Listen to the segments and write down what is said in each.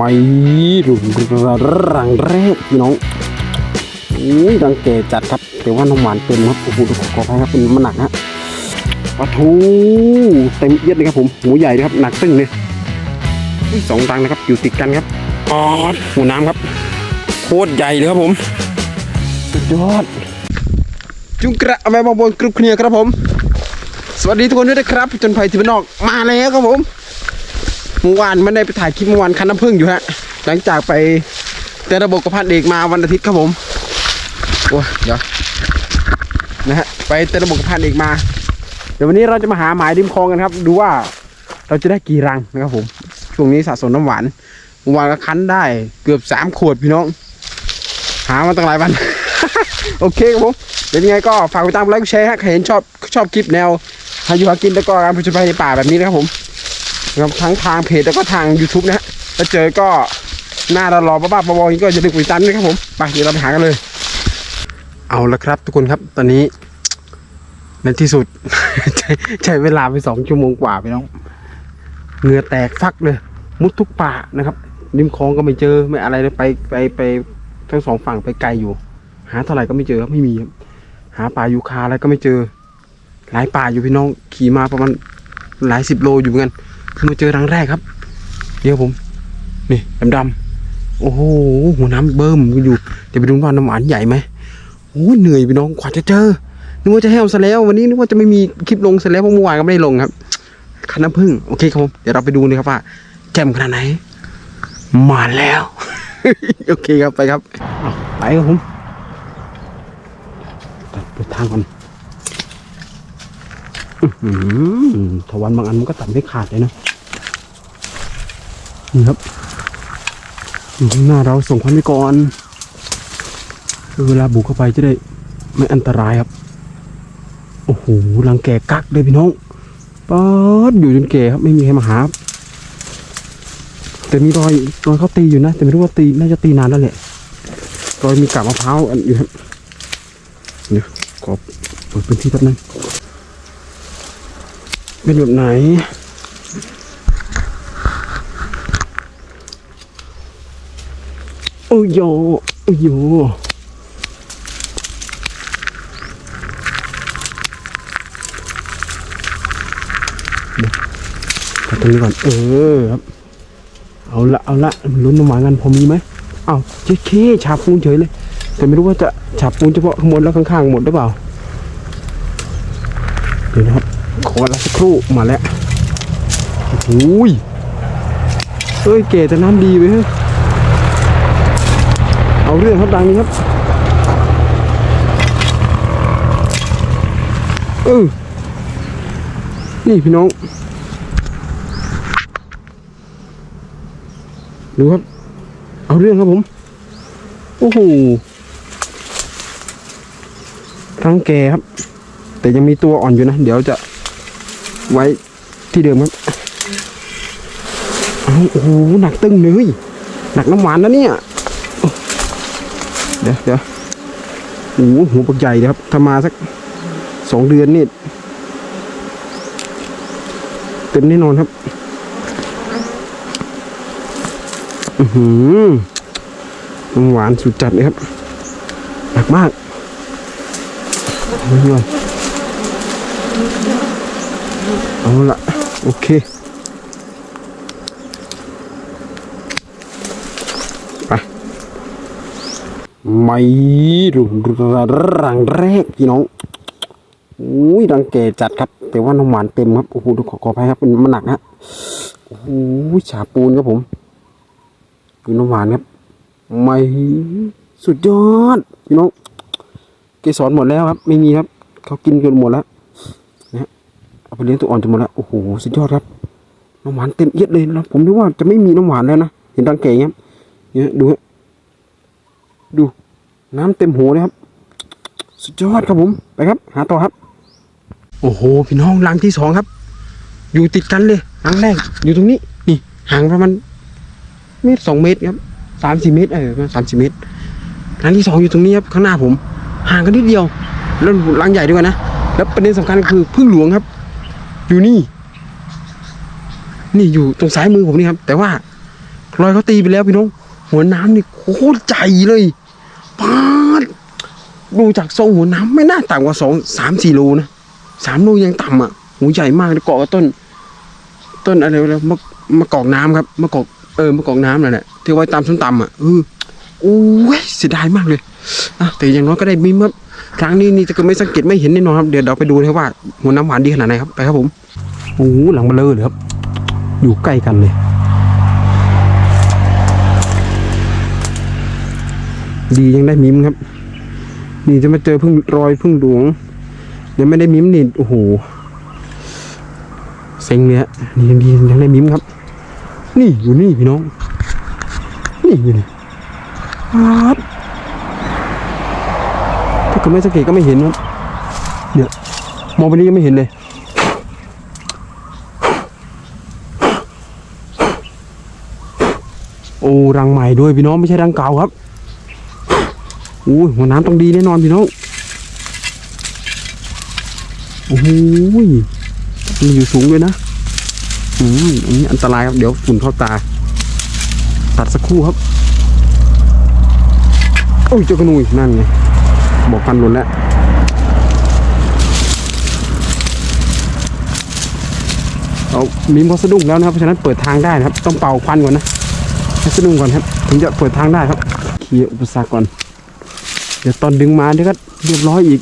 ไม่รุนรังแรกพี่น้องอุ้ยรังแกจัดครับ แต่ว่าน้ำหวานเต็มครับโอ้โหขออภัยครับเป็นมันหนักฮะปลาทูเต็มเอียดเลยครับผมหมูใหญ่นะครับหนักตึ้งเลยสองรังนะครับอยู่ติดกันครับออดหูน้ำครับโคตรใหญ่เลยครับผมสุดยอด จุงกระแม่บองบนกรุบเคลียครับผม สวัสดีทุกคนด้วยนะครับจนภัยที่เป็นนอกมาแล้วครับผม เมื่อวานไม่ได้ไปถ่ายคลิปเมื่อวานคันน้ำผึ้งอยู่ฮะ หลังจากไปเตะระบบกับพันเอกมาวันอาทิตย์ครับผมโอ้ยเดี๋ยวนะฮะไปเตะระบบกับพันเอกมา เดี๋ยววันนี้เราจะมาหาหมายริมคลองกันครับ ดูว่าเราจะได้กี่รังนะครับผมช่วงนี้สะสมน้ำหวานเมื่อวานก็คันได้เกือบสามขวดพี่น้อง หามาตั้งหลายวัน โอเคครับผมเดี๋ยวยังไงก็ฝากไปตามไลค์แชร์ฮะใครเห็นชอบชอบคลิปแนวหาอยู่หากินแล้วก็การผจญภัยในป่าแบบนี้นะครับผม ครับทั้งทางเพจแล้วก็ทาง YouTube นะฮะถ้าเจอก็หน้าเรารอบ้าๆบอๆนี้ก็อย่าลืมกดติดตามด้วยนะครับผมไปเดี๋ยวเราไปหากันเลย เอาละครับ ทุกคนครับตอนนี้ในที่สุด ใช้ใช้เวลาไปสองชั่วโมงกว่าไปน้องเหงื่อแตกฟักเลย มุดทุกป่านะครับริมคลองก็ไม่เจอไม่อะไรเลยไปไปไปทั้งสองฝั่งไปไกลอยู่ หาเท่าไหร่ก็ไม่เจอครับไม่มีครับหาป่ายูคาอะไรก็ไม่เจอ หลายป่าอยู่พี่น้องขี่มาประมาณหลายสิบโลอยู่เหมือนกัน พิ่งมาเจอรังแรกครับ เดี๋ยวผม นี่ดำๆโอ้โหหัวน้ำเบิ่มอยู่เดี๋ยวไปดูว่าน้ำหวานใหญ่ไหมโอ้เหนื่อยพี่น้องกว่าจะเจอนึกว่าจะแห้วซะแล้ว วันนี้นึกว่าจะไม่มีคลิปลงซะแล้วเพราะเมื่อวานก็ไม่ได้ลงครับคันน้ำผึ้งโอเคครับผมเดี๋ยวเราไปดูนะครับว่าแจ่มขนาดไหนมาแล้ว โอเคครับไปครับไปครับผมตัดไปทางก่อน ถวันบางอันมันก็ตัดไม่ขาดเลยนะ นี่ครับอยู่ข้างหน้าเราส่งควันไปก่อน เวลาบุกเข้าไปจะได้ไม่อันตรายครับ โอ้โหรังแกกักเลยพี่น้องป๊อดอยู่จนแก่ครับไม่มีใครมาหา แต่มีรอยรอยเขาตีอยู่นะ แต่ไม่รู้ว่าตีน่าจะตีนานแล้วแหละรอยมีกาบมะพร้าวอันอยู่ครับเดี๋ยวขอเปิดพื้นที่แป๊บนึง เป็นแบบไหน โอ้ยโยโอ้ยโยเดี๋ยวเอาตรงนี้ก่อน เออครับ เอาละเอาละลุ้นน้ำหวานกันพอมีไหมเอาเจ๊เคฉาบปูนเฉยเลย แต่ไม่รู้ว่าจะฉาบปูนเฉพาะข้างบนแล้วข้างๆหมดหรือเปล่า เดี๋ยวนะครับ ขอเวลาสักครู่มาแล้วโอ้ยเฮ้ยเก๋แต่น้ำดีไปเฮ้ยเอาเรื่องครับดังนี้ครับเออนี่พี่น้อง ดูครับ เอาเรื่องครับผม โอ้โหทั้งแกครับ แต่ยังมีตัวอ่อนอยู่นะ เดี๋ยวจะ ไว้ที่เดิมครับโอ้โหหนักตึงเลยหนักน้ำหวานนะเนี่ยเดี๋ยวเดี๋ยวโอ้โหหัวปักใหญ่เลยครับถ้ามาสักสองเดือนนี่เต็มแน่นอนครับ อือหือน้ำหวานสุดจัดเลยครับ หนักมากนี่ก่อน เอาละโอเคไปไม่รุนรังแรกพี่น้องอุ้ยรังแกจัดครับ แต่ว่าน้ำหวานเต็มครับโอ้โหดูขอขออภัยครับเป็นมันหนักฮะโอ้โหฉาปูนครับผมดูน้ำหวานครับไม่สุดยอดพี่น้องเกสรหมดแล้วครับ ไม่มีครับ เขากินจนหมดแล้วนะ ไปเลี้ยงตัวอ่อนจนหมดแล้วโอ้โหสุดยอดครับน้ำหวานเต็มเอียดเลยนะผมนึกว่าจะไม่มีน้ำหวานแล้วนะเห็นรังแกอย่างเงี้ยเนี่ยดูฮะดู น้ำเต็มหัวเลยครับ สุดยอดครับผมไปครับ หาต่อครับ โอ้โหพี่น้องรังที่สองครับ อยู่ติดกันเลยรังแรก อยู่ตรงนี้นี่ห่างประมาณเมตรสองเมตรครับสามสี่เมตรเออสามสี่เมตรรังที่สองอยู่ตรงนี้ครับข้างหน้าผม ห่างกันนิดเดียวแล้วรังใหญ่ด้วยนะแล้วประเด็นสำคัญคือพึ่งหลวงครับ อยู่นี่ นี่อยู่ตรงซ้ายมือผมนี่ครับ แต่ว่ารอยเขาตีไปแล้วพี่น้อง หัวน้ำนี่โคตรใหญ่เลยปาดดูจากทรงหัวน้ำไม่น่าต่ำกว่าสองสามสี่โลนะสามโลยังต่ำอะหัวใหญ่มากเลยเกาะกับต้น ต้นอะไรแล้วมะมะกอกน้ำครับมะกอกเออมะกอกน้ำนั่นแหละที่ไว้ตามส้มตำอะเออโอ้ยเสียดายมากเลยอะแต่อย่างน้อยก็ได้มิมครับ ครั้งนี้นี่จะกิดไม่สังเกตไม่เห็นแน่นอนครับเดี๋ยวเราไปดูนะครับว่าหัวน้ำหวานดีขนาดไหนครับไปครับผมโอ้โหหลังเบลอเลยครับ อยู่ใกล้กันเลย ดียังได้มิมครับ นี่จะมาเจอพึ่งรอยพึ่งหลวงยังไม่ได้มิมนี่โอ้โหเซ็งเลยฮะนี่ยังดียังได้มิมครับ นี่อยู่นี่พี่น้อง นี่อยู่นี่ครับ ถ้าเกิดไม่สังเกตก็ไม่เห็นครับเนี่ยมองไปนี้ยังไม่เห็นเลยโอ้รังใหม่ด้วยพี่น้องไม่ใช่รังเก่าครับอู้ยหัวน้ำต้องดีแน่นอนพี่น้องโอ้โหยมันอยู่สูงด้วยนะอืมอันนี้อันตรายครับเดี๋ยวฝุ่นเข้าตา ตัดสักครู่ครับโอ้ยเจ้ากระนุยนั่นไง บอกฟันหล่นแล้วเอามีมเขาสะดุ้งแล้วนะครับเพราะฉะนั้นเปิดทางได้นะครับ ต้องเป่าควันก่อนนะให้สะดุ้งก่อนครับ ถึงจะเปิดทางได้ครับเคลียร์อุปสรรคก่อน เดี๋ยวตอนดึงมาเดี๋ยวก็เรียบร้อยอีก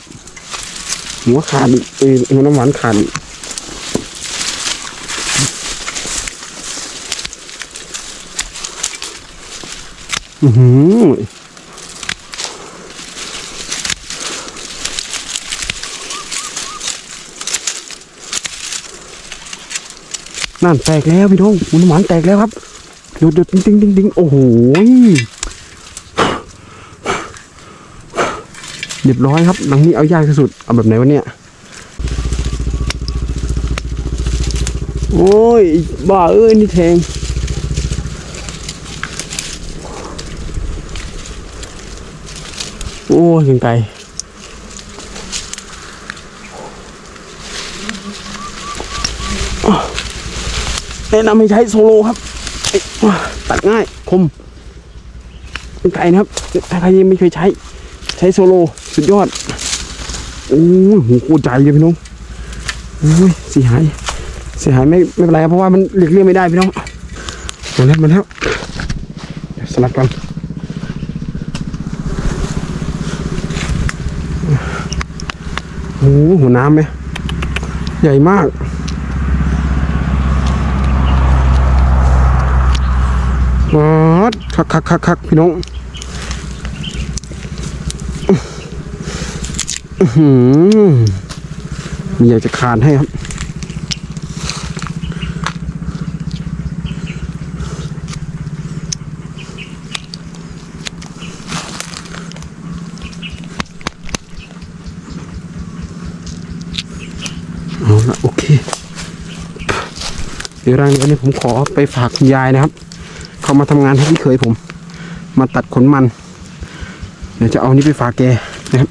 หัวขาดอีกเออหัวน้ำหวานขาดอีกอือหือ นั่นแตกแล้วพี่น้องหันหวานแตกแล้วครับเดี๋ยวเดี๋ยวติ๊งติ๊งติ๊งติ๊งโอ้โหเรียบร้อยครับหลังนี้เอายากที่สุดเอาแบบไหนวะเนี่ยโอ้ยบ้าเอ้ยนี่แทงโอ้ยยังไกล แนะนำให้ใช้โซโลครับเอ้ยตัดง่ายคมยังไกลนะครับ ถ้าใครยังไม่เคยใช้ ใช้โซโลสุดยอด โอ้ยหูโคตรใจเลยพี่น้องโอ้ยเสียหายเสียหายไม่ไม่เป็นไรครับเพราะว่ามันหลีกเลี่ยงไม่ได้พี่น้องมาแล้วมาแล้วเดี๋ยวสลัดก่อนโอ้โหหัวน้ำไหมใหญ่มาก วัดคักคักคักคักพี่น้องหืมีอยากจะคานให้ครับเอาละโอเค เดี๋ยวร่างนี้ผมขอไปฝากคุณยายนะครับ เขามาทำงานให้พี่เคยผม มาตัดขนมัน เดี๋ยวจะเอานี้ไปฝากแกนะครับ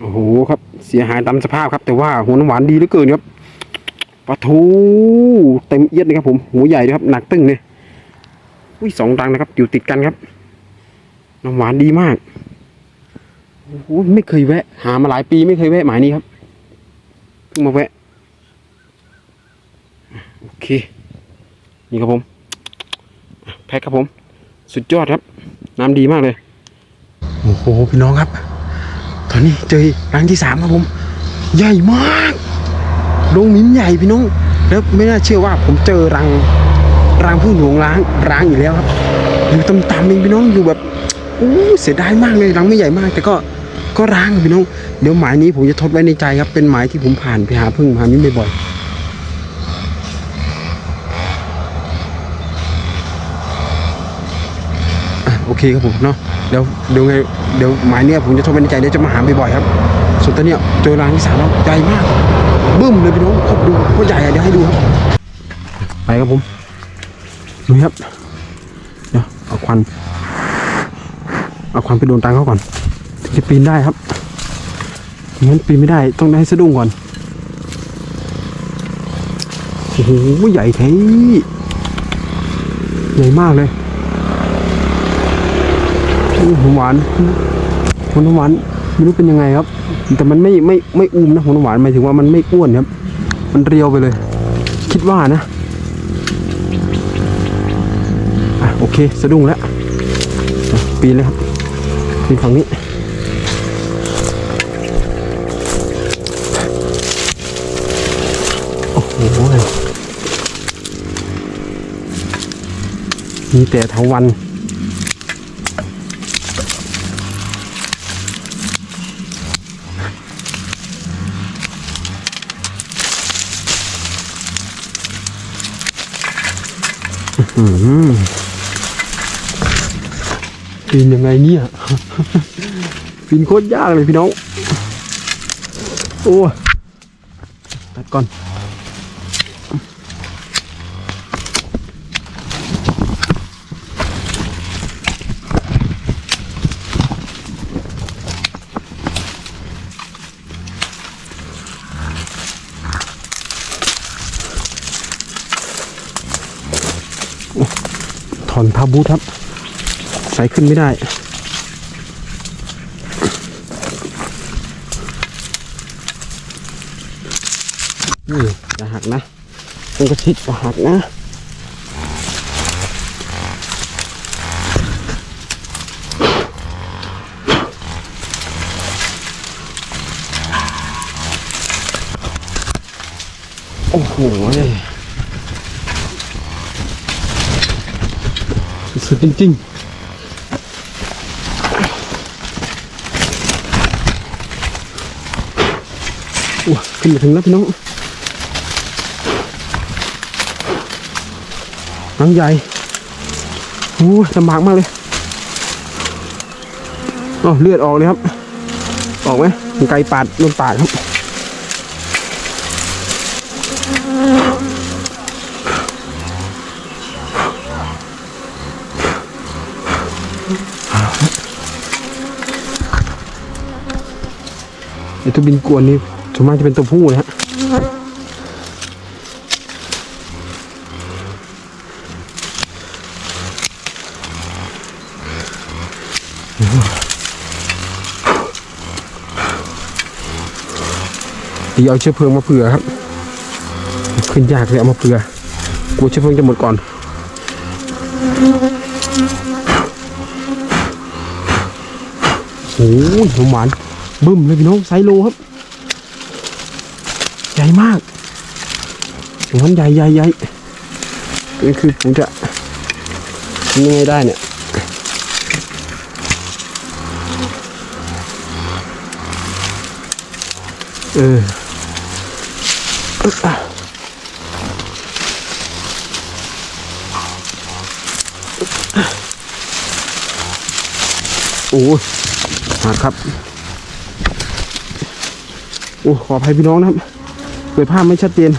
โอ้โหครับ เสียหายตามสภาพครับ แต่ว่าหัวน้ำหวานดีเหลือเกินครับปลาทูเต็มเอียดเลยครับ ผมหัวใหญ่ด้วยครับ หนักตึ้งเลยอุ้ยสองรังนะครับ อยู่ติดกันครับน้ำหวานดีมากโอ้โหไม่เคยแวะ หามาหลายปีไม่เคยแวะหมายนี้ครับเพิ่งมาแวะ โอเค นี่ครับผม แพ็คครับผม สุดยอดครับ น้ำดีมากเลย โอ้โห พี่น้องครับ ตอนนี้เจอรังที่สามครับผม ใหญ่มากดงมิ้มใหญ่พี่น้อง แล้วไม่น่าเชื่อว่าผมเจอรังรังพึ่งหลวงร้างร้างอีกแล้วครับ อยู่ต่ำๆเองพี่น้องอยู่แบบโอ้เสียดายมากเลยรังไม่ใหญ่มาก แต่ก็ก็ร้างพี่น้อง เดี๋ยวหมายนี้ผมจะทดไว้ในใจครับ เป็นหมายที่ผมผ่านไปหาพึ่งหามิ้มบ่อยๆอะโอเคครับผมเนาะเดี๋ยวเดี๋ยวไงเดี๋ยวหมายเนี้ยผมจะทดไว้ในใจเดี๋ยวจะมาหาบ่อยๆครับส่วนตอนเนี้ยเจอรังที่สามแล้วใหญ่มากบึ้มเลยพี่น้องครับดูว่าใหญ่อะเดี๋ยวให้ดูครับไปครับผมดูครับเดี๋ยวเอาควันเอาควันไปโดนตังเขาก่อนถึงจะปีนได้ครับงั้นปีนไม่ได้ต้องได้ให้สะดุ้งก่อนโอ้โหใหญ่แท้ใหญ่มากเลย โอ้หหวานหัวน้ำหวานไม่รู้เป็นยังไงครับ แต่มันไม่ไม่ไม่อุ้มนะหัวน้ำหวานหมายถึงว่ามันไม่อ้วนครับ มันเรียวไปเลย คิดว่านะอะโอเคสะดุ้งแล้วปีนเลยครับปีนฝั่งนี้โอ้โหมีแต่เถาวัน อื้อหือปีนยังไงเนี่ยปีนโคตรยากเลยพี่น้อง โอ้ตัดก่อน ถอาบูทครับ ใส่ขึ้นไม่ได้ นี่จะหักนะมันก็ชิดจะหักนะโอ้โห สุดจริง ๆว้าขึ้นมาถึงแล้วพี่น้องนังใหญ่โอ้ยลำบากมากเลยอ๋อเลือดออกเลยครับ ออกไหมไกลปาดโดนปาดครับ ไอตัวบินกวนนี่ส่วนมากจะเป็นตัวผู้นะฮะเดี๋ยวเอาเชื้อเพลิงมาเผื่อครับ ขึ้นยากเลยเอามาเผื่อกลัวเชื้อเพลิงจะหมดก่อนโอ้ยหอมหวาน บึ้มเลยพี่น้องไซโลครับ ใหญ่มากหอมหวานใหญ่ใหญ่ใหญ่นี่คือผมจะทำยังไงได้เนี่ยเอออึ๊บอะโอ้ยมาครับ โอ้ขออภัยพี่น้องนะครับเปิดภาพไม่ชัดเจน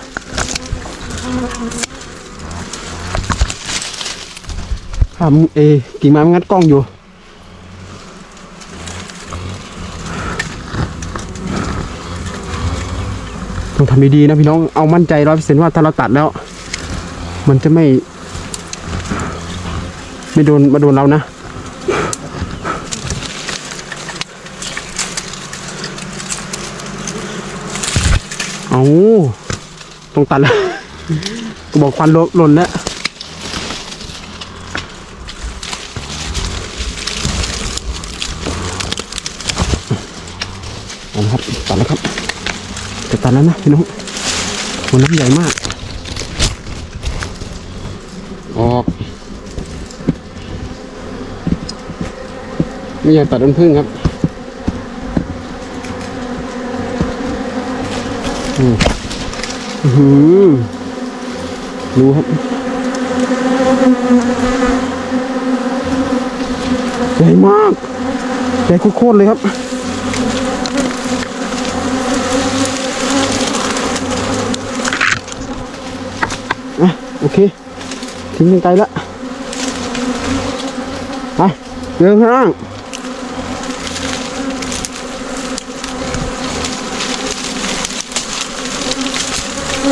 ภาพเอกิ่งไม้มันงัดกล้องอยู่ ต้องทำดีๆนะพี่น้องเอามั่นใจร้อยเปอร์เซ็นต์ว่าถ้าเราตัดแล้ว มันจะไม่ ไม่โดนมาโดนเรานะ เอา ต้องตัดแล้วก็บอกควันหล่นแล้วเอาละครับตัดแล้วครับจะตัดแล้วนะพี่น้องมันน้ำใหญ่มาก ออก ไม่อยากตัดต้นพึ่งครับ อืมอื้อหือดูครับใหญ่มากใหญ่โคตรเลยครับอะโอเค ทิ้งกันไกลละไปเดินข้างล่าง ถึ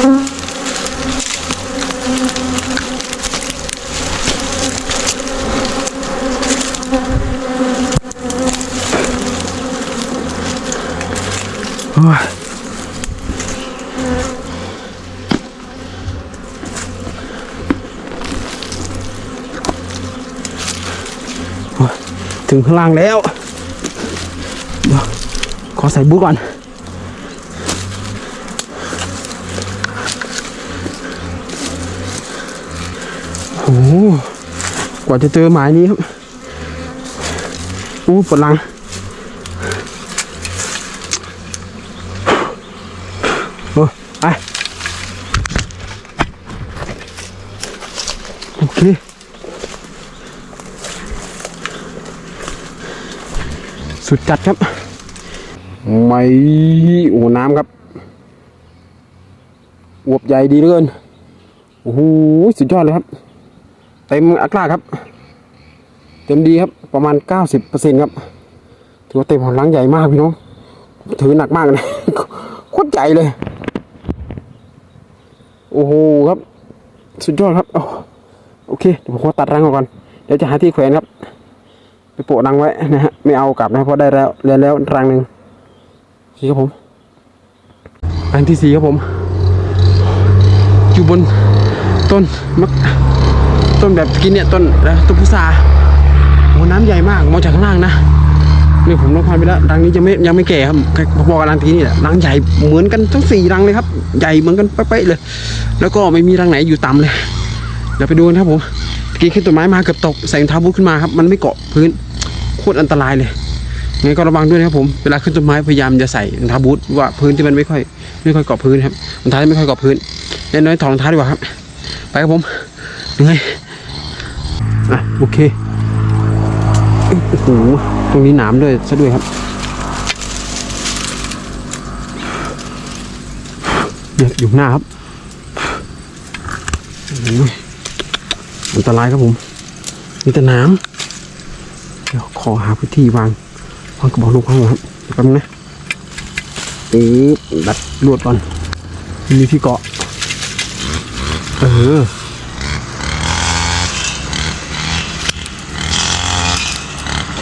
งข้างล่างแล้ว ขอใส่บุ๊กก่อน ว่าจะเจอหมายนี้ครับ อู้ปวดหลัง โอ้ไป โอเคสุดจัดครับ ไม่โอ้น้ำครับ อวบใหญ่ดีเหลือเกิน โอ้โห สุดยอดเลยครับ ต็มอัตราครับ เต็มดีครับประมาณ 90%ครับถือว่าเต็มหัวลังใหญ่มากพี่น้องถือหนักมากนะโคตรใหญ่เลย โอ้โหครับ สุดยอดครับโอ้โอเคเดี๋ยวผมขอตัดรังออกก่อนเดี๋ยวจะหาที่แขวนครับ ไปโปะรังไว้นะฮะไม่เอากลับนะเพราะได้แล้วเรียนแล้วรังหนึ่งสี่ครับผมรังที่สี่ครับผม อยู่บนต้นมะ ต้นแบบกินเนี่ยต้นนะต้นพุทราโอ้น้ำใหญ่มากมองจากข้างล่างนะนี่ผมลองพานไปแล้วรังนี้จะไม่ยังไม่แก่ครับพอๆกับรังทีนี่แหละรังใหญ่เหมือนกันทั้งสี่รังเลยครับ ใหญ่เหมือนกันเป๊ะๆเลย แล้วก็ไม่มีรังไหนอยู่ต่ำเลยเดี๋ยวไปดูกันครับผมกี้ขึ้นต้นไม้มาเกือบตกใส่รองเท้าบูทขึ้นมาครับมันไม่เกาะพื้นโคตรอันตรายเลยงั้นก็ระวังด้วยนะครับผมเวลาขึ้นต้นไม้พยายามจะใส่รองเท้าบูทว่าพื้นที่มันไม่ค่อยไม่ค่อยเกาะพื้นครับรองเท้าไม่ค่อยเกาะพื้นเล่นน้อยถอดรองเท้าดีกว่าครับ ไปครับผมเหนื่อย อะโอเคโอ้โหตรงนี้หนามด้วยซะด้วยครับเนี่ยอยู่หน้าครับอันตรายครับผม มีแต่น้ำเดี๋ยวขอหาพื้นที่วางวางกระบอกลูกข้างครับแป๊บนะเอ๊ะดัดลวดก่อน มีที่เกาะ เออ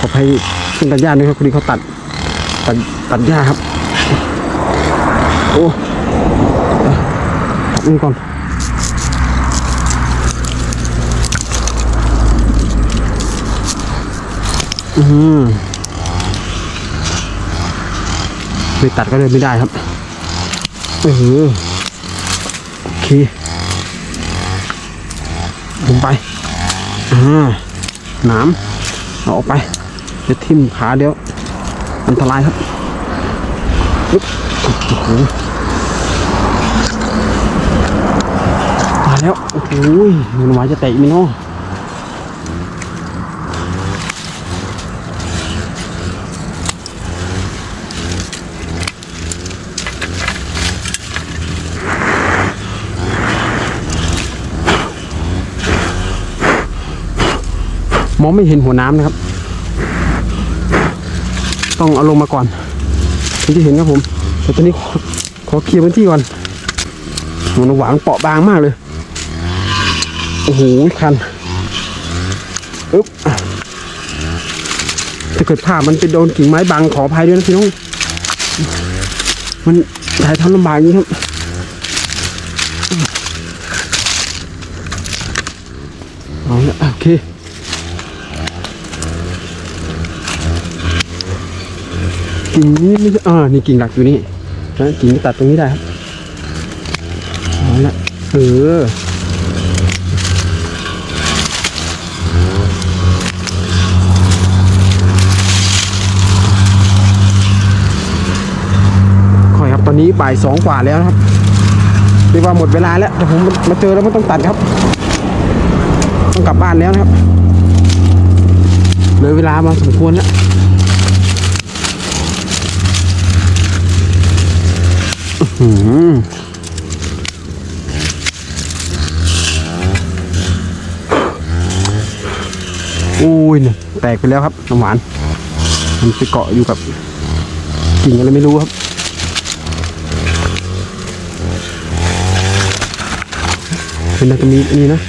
ขอให้ขึ้นตัดหญ้าด้วยครับพอดีเขาตัดตัดตัดหญ้าครับ โอ้ตัดมันก่อนอืมไม่ตัดก็เลยไม่ได้ครับเออโอเคลงไปอ่าหนามเอาออกไป เดี๋ยวทิ่มขาเดี๋ยวอันตรายครับปึ๊บโอ้โหมาแล้วโอ้โหมันหวายจะเตะมิโนมองไม่เห็นหัวน้ำนะครับ ต้องเอาลงมาก่อนถึงจะเห็นครับผม แต่ตอนนี้ขอขอเคลียร์พื้นที่ก่อนมันหวางเปราะบางมากเลย โอ้โหคันอึ๊บถ้าเกิดผ้ามันไปโดนกิ่งไม้บังขออภัยด้วยนะพี่น้อง มันถ่ายทำลำบากอย่างนี้ครับเอาละโอเค กิ่งนี้ไม่ใช่อ่านี่กิ่งหลักอยู่นี่นะกิ่งนี้ตัดตรงนี้ได้ครับเอาละเออค่อยครับตอนนี้บ่ายสองกว่าแล้วนะครับเรียกว่าหมดเวลาแล้วแต่ผมมาเจอแล้วไม่ต้องตัดครับ ต้องกลับบ้านแล้วนะครับเลยเวลามาสมควรแล้ว อืม อุ้ยเนี่ยแตกไปแล้วครับน้ำหวาน มันไปเกาะอยู่กับกิ่งอะไรไม่รู้ครับ เป็นนาจะมีนนี้นะ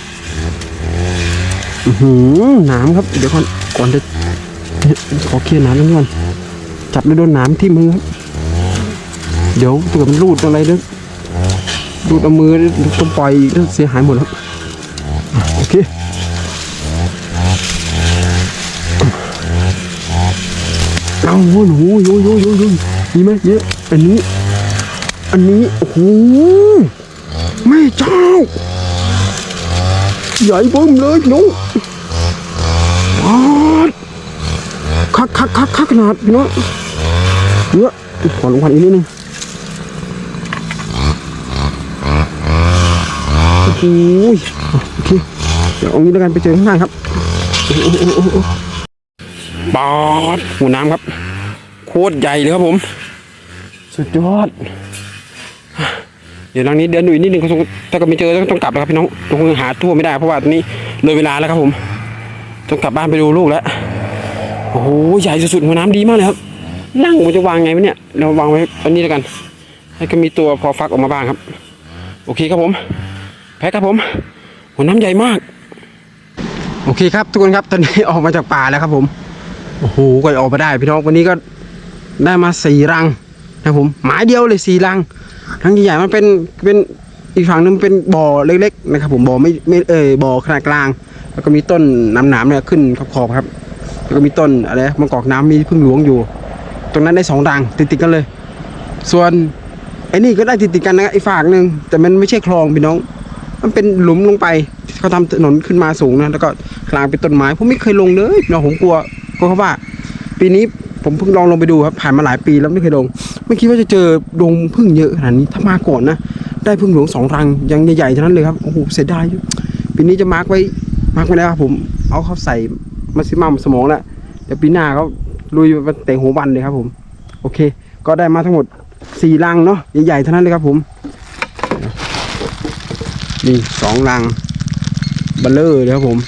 หือน้ำครับ เดี๋ยวก่อนก่อนจะขอเคลียร์น้ำนิดนึงก่อนจับแล้วโดนน้ำที่มือครับ เดี๋ยวเผื่อมันรูดอะไรเด้อรูดเอามือต้องปล่อยเสียหายหมดแล้วโอเคเอาโอ้โหโยโยโยโยมีไหมเยอะอันนี้ อันนี้โอ้โหแม่เจ้า ใหญ่เบิ้มเลยน้องว้าคักคักคักคักขนาดพี่น้องเยอะขอลงควันอีกนิดนึง โอ้โหโอเคเดี๋ยวเอางี้แล้วกันไปเจอข้างล่างครับโอ้โหโอ้โหโอ้โหปอดหัวน้ำครับ โคตรใหญ่เลยครับผม สุดยอด เดี๋ยวหลังนี้เดินดูอีกนิดนึงถ้าก็ไม่เจอต้องกลับแล้วครับพี่น้องคงหาทั่วไม่ได้เพราะว่าตอนนี้เลยเวลาแล้วครับผม ต้องกลับบ้านไปดูลูกแล้วโอ้โหใหญ่สุดๆหัวน้ำดีมากเลยครับนั่งมันจะวางไงวะเนี่ยเราวางไว้อันนี้แล้วกัน ให้ก็มีตัวพอฟักออกมาบ้างครับ โอเคครับผม พ็คครับผมหัวน้ำใหญ่มาก โอเคครับ ทุกคนครับตอนนี้ออกมาจากป่าแล้วครับผมโอ้โหก็ออกมาได้ พี่น้องวันนี้ก็ได้มาสี่รังนะครับผมหมายเดียวเลยสี่รังทั้งใหญ่ๆมันเป็นเป็นอีกฝั่งหนึงเป็นบ่อเล็กๆนะครับ ผมบ่อไม่ไม่เออบ่อขนาดกลาง แล้วก็มีต้นน้ำหนามเนี่ยขึ้นขอบๆครับ แล้วก็มีต้นอะไรนะมังกอกน้ำมีพึ่งหลวงอยู่ ตรงนั้นได้สองรังติดๆกันเลย ส่วนไอ้นี่ก็ได้ติดๆกันนะอีกฝั่งหนึ่งแต่มันไม่ใช่คลองพี่น้อง มันเป็นหลุมลงไปเขาทำถนนขึ้นมาสูงนะแล้วก็กลางเป็นต้นไม้ผมไม่เคยลงเลยพี่น้องผมกลัวกลัวเขาว่า ปีนี้ผมเพิ่งลองลงไปดูครับผ่านมาหลายปีแล้วไม่เคยลง ไม่คิดว่าจะเจอดงพึ่งเยอะขนาดนี้ถ้ามาก่อนนะได้พึ่งหลวงสองรังยังใหญ่ๆเท่านั้นเลยครับโอ้โหเสียดายปีนี้จะมาร์กไว้มาร์กไว้แล้วครับผมเอาเขาใส่มัสซิมัมสมองแล้วเดี๋ยวปีหน้าเขาลุยไปเตะหัววันเลยครับผม โอเค ก็ได้มาทั้งหมดสี่รังเนาะใหญ่ๆเท่านั้นเลยครับผม นี่สองรังเบัลเลอร์เลยครับผม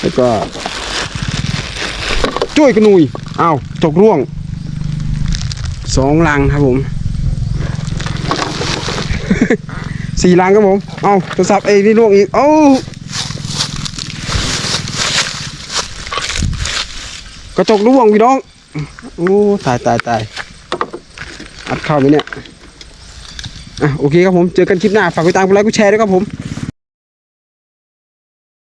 แล้วก็จ้วยกระนุยอ้าวตกร่วงสองลังครับผมสี่ลังครับผม เอาโทรศัพท์เอ้ยนี่ร่วงอีก เอากระจกร่วงพี่น้อง โอ้ ตายตายตายอัดเข้าไหมเนี่ย อะโอเคครับผม เจอกันคลิปหน้า ฝากไปตามกดไลค์กดแชร์ด้วยครับผม